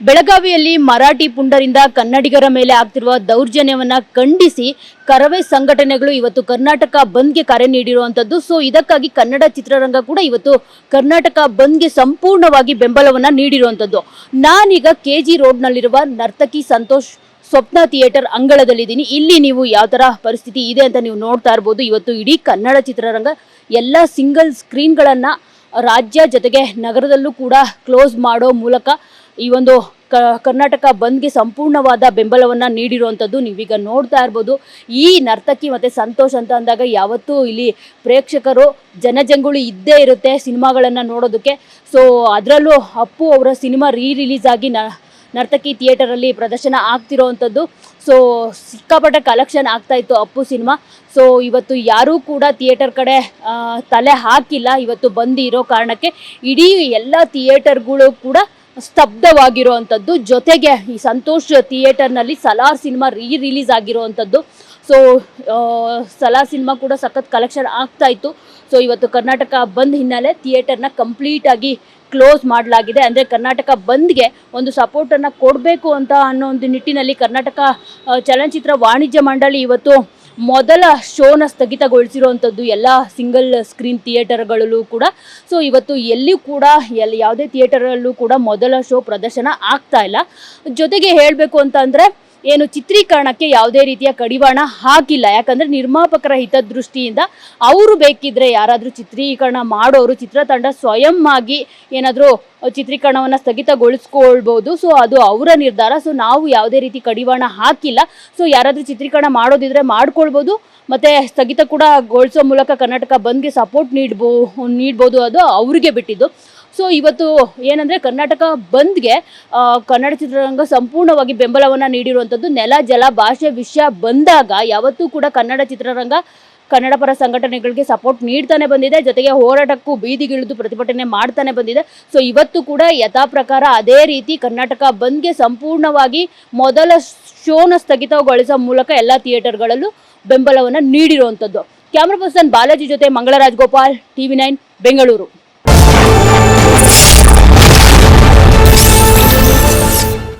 ಬೆಳಗಾವಿಯಲ್ಲಿ ಮರಾಠಿ ಪುಂಡರಿಂದ ಕನ್ನಡಿಗರ ಮೇಲೆ ಆಗ್ತಿರುವ ದೌರ್ಜನ್ಯವನ್ನ ಖಂಡಿಸಿ ಕರವೇ ಸಂಘಟನೆಗಳು ಇವತ್ತು ಕರ್ನಾಟಕ ಬಂದ್ಗೆ ಕರೆ ನೀಡಿರುವಂತದ್ದು ಸೊ ಇದಕ್ಕಾಗಿ ಕನ್ನಡ ಚಿತ್ರರಂಗ ಕೂಡ ಇವತ್ತು ಕರ್ನಾಟಕ ಬಂದ್ಗೆ ಸಂಪೂರ್ಣವಾಗಿ ಬೆಂಬಲವನ್ನ ನೀಡಿರುವಂತದ್ದು ನಾನೀಗ ಕೆ ಜಿ ರೋಡ್ನಲ್ಲಿರುವ ನರ್ತಕಿ ಸಂತೋಷ್ ಸ್ವಪ್ನ ಥಿಯೇಟರ್ ಅಂಗಳದಲ್ಲಿದ್ದೀನಿ. ಇಲ್ಲಿ ನೀವು ಯಾವ ತರ ಪರಿಸ್ಥಿತಿ ಇದೆ ಅಂತ ನೀವು ನೋಡ್ತಾ ಇರ್ಬೋದು. ಇವತ್ತು ಇಡೀ ಕನ್ನಡ ಚಿತ್ರರಂಗ ಎಲ್ಲ ಸಿಂಗಲ್ ಸ್ಕ್ರೀನ್ಗಳನ್ನ ರಾಜ್ಯ ಜೊತೆಗೆ ನಗರದಲ್ಲೂ ಕೂಡ ಕ್ಲೋಸ್ ಮಾಡೋ ಮೂಲಕ ಈ ಒಂದು ಕ, ಕರ್ನಾಟಕ ಬಂದ್ಗೆ ಸಂಪೂರ್ಣವಾದ ಬೆಂಬಲವನ್ನು ನೀಡಿರುವಂಥದ್ದು ನೀವೀಗ ನೋಡ್ತಾ ಇರ್ಬೋದು. ಈ ನರ್ತಕಿ ಮತ್ತು ಸಂತೋಷ್ ಅಂತ ಅಂದಾಗ ಯಾವತ್ತೂ ಇಲ್ಲಿ ಪ್ರೇಕ್ಷಕರು ಜನಜಂಗುಳಿ ಇದ್ದೇ ಇರುತ್ತೆ ಸಿನಿಮಾಗಳನ್ನು ನೋಡೋದಕ್ಕೆ. ಸೊ ಅದರಲ್ಲೂ ಅಪ್ಪು ಅವರ ಸಿನಿಮಾ ರೀ ರಿಲೀಸ್ ಆಗಿ ನ ನರ್ತಕಿ ಥಿಯೇಟರಲ್ಲಿ ಪ್ರದರ್ಶನ ಆಗ್ತಿರೋವಂಥದ್ದು ಸೊ ಸಿಕ್ಕಾಪಟ್ಟೆ ಕಲೆಕ್ಷನ್ ಆಗ್ತಾ ಇತ್ತು ಅಪ್ಪು ಸಿನಿಮಾ. ಸೊ ಇವತ್ತು ಯಾರೂ ಕೂಡ ಥಿಯೇಟರ್ ಕಡೆ ತಲೆ ಹಾಕಿಲ್ಲ. ಇವತ್ತು ಬಂದಿರೋ ಕಾರಣಕ್ಕೆ ಇಡೀ ಎಲ್ಲ ಥಿಯೇಟರ್ಗಳು ಕೂಡ ಸ್ತಬ್ಧವಾಗಿರುವಂಥದ್ದು ಜೊತೆಗೆ ಈ ಸಂತೋಷ್ ಥಿಯೇಟರ್ನಲ್ಲಿ ಸಲಾರ್ ಸಿನಿಮಾ ರೀ ರಿಲೀಸ್ ಆಗಿರುವಂಥದ್ದು ಸೊ ಸಲಾರ್ ಸಿನಿಮಾ ಕೂಡ ಸಖತ್ ಕಲೆಕ್ಷನ್ ಆಗ್ತಾ ಇತ್ತು. ಸೊ ಇವತ್ತು ಕರ್ನಾಟಕ ಬಂದ್ ಹಿನ್ನೆಲೆ ಥಿಯೇಟರ್ನ ಕಂಪ್ಲೀಟ್ ಆಗಿ ಕ್ಲೋಸ್ ಮಾಡಲಾಗಿದೆ. ಅಂದರೆ ಕರ್ನಾಟಕ ಬಂದ್ಗೆ ಒಂದು ಸಪೋರ್ಟನ್ನು ಕೊಡಬೇಕು ಅಂತ ಅನ್ನೋ ಒಂದು ನಿಟ್ಟಿನಲ್ಲಿ ಕರ್ನಾಟಕ ಚಲನಚಿತ್ರ ವಾಣಿಜ್ಯ ಮಂಡಳಿ ಇವತ್ತು ಮೊದಲ ಶೋನ ಸ್ಥಗಿತಗೊಳಿಸಿರುವಂಥದ್ದು ಎಲ್ಲ ಸಿಂಗಲ್ ಸ್ಕ್ರೀನ್ ಥಿಯೇಟರ್ಗಳಲ್ಲೂ ಕೂಡ. ಸೊ ಇವತ್ತು ಎಲ್ಲಿಯೂ ಕೂಡ, ಎಲ್ಲಿ ಯಾವುದೇ ಥಿಯೇಟರಲ್ಲೂ ಕೂಡ ಮೊದಲ ಶೋ ಪ್ರದರ್ಶನ ಆಗ್ತಾ ಇಲ್ಲ. ಜೊತೆಗೆ ಹೇಳಬೇಕು ಅಂತ ಅಂದರೆ ಏನು ಚಿತ್ರೀಕರಣಕ್ಕೆ ಯಾವುದೇ ರೀತಿಯ ಕಡಿವಾಣ ಹಾಕಿಲ್ಲ. ಯಾಕಂದ್ರೆ ನಿರ್ಮಾಪಕರ ಹಿತದೃಷ್ಟಿಯಿಂದ ಅವರು ಬೇಕಿದ್ರೆ ಯಾರಾದರೂ ಚಿತ್ರೀಕರಣ ಮಾಡೋರು ಚಿತ್ರತಂಡ ಸ್ವಯಂ ಆಗಿ ಏನಾದರೂ ಚಿತ್ರೀಕರಣವನ್ನು ಸ್ಥಗಿತಗೊಳಿಸ್ಕೊಳ್ಬೋದು. ಸೊ, ಅದು ಅವರ ನಿರ್ಧಾರ. ಸೊ, ನಾವು ಯಾವುದೇ ರೀತಿ ಕಡಿವಾಣ ಹಾಕಿಲ್ಲ. ಸೊ, ಯಾರಾದರೂ ಚಿತ್ರೀಕರಣ ಮಾಡೋದಿದ್ರೆ ಮಾಡ್ಕೊಳ್ಬೋದು. ಮತ್ತೆ ಸ್ಥಗಿತ ಕೂಡ ಗೊಳಿಸೋ ಮೂಲಕ ಕರ್ನಾಟಕ ಬಂದ್ಗೆ ಸಪೋರ್ಟ್ ನೀಡ್ಬೋ, ನೀಡ್ಬೋದು ಅದು ಅವ್ರಿಗೆ ಬಿಟ್ಟಿದ್ದು. ಸೊ ಇವತ್ತು ಏನಂದ್ರೆ ಕರ್ನಾಟಕ ಬಂದ್ಗೆ ಕನ್ನಡ ಚಿತ್ರರಂಗ ಸಂಪೂರ್ಣವಾಗಿ ಬೆಂಬಲವನ್ನ ನೀಡಿರುವಂಥದ್ದು ನೆಲ, ಜಲ, ಭಾಷೆ, ವಿಷಯ ಬಂದಾಗ ಯಾವತ್ತೂ ಕೂಡ ಕನ್ನಡ ಚಿತ್ರರಂಗ ಕನ್ನಡ ಪರ ಸಂಘಟನೆಗಳಿಗೆ ಸಪೋರ್ಟ್ ನೀಡ್ತಾನೆ ಬಂದಿದೆ. ಜೊತೆಗೆ ಹೋರಾಟಕ್ಕೂ ಬೀದಿಗಿಳಿದು ಪ್ರತಿಭಟನೆ ಮಾಡ್ತಾನೆ ಬಂದಿದೆ. ಸೊ ಇವತ್ತು ಕೂಡ ಯಥಾ ಪ್ರಕಾರ ಅದೇ ರೀತಿ ಕರ್ನಾಟಕ ಬಂದ್ಗೆ ಸಂಪೂರ್ಣವಾಗಿ ಮೊದಲ ಶೋನ ಸ್ಥಗಿತಗೊಳಿಸೋ ಮೂಲಕ ಎಲ್ಲ ಥಿಯೇಟರ್ಗಳಲ್ಲೂ ಬೆಂಬಲವನ್ನು ನೀಡಿರುವಂಥದ್ದು ಕ್ಯಾಮ್ರಾ ಪರ್ಸನ್ ಬಾಲಾಜಿ ಜೊತೆ ಮಂಗಳರಾಜ್ ಗೋಪಾಲ್, ಟಿವಿ ನೈನ್, ಬೆಂಗಳೂರು.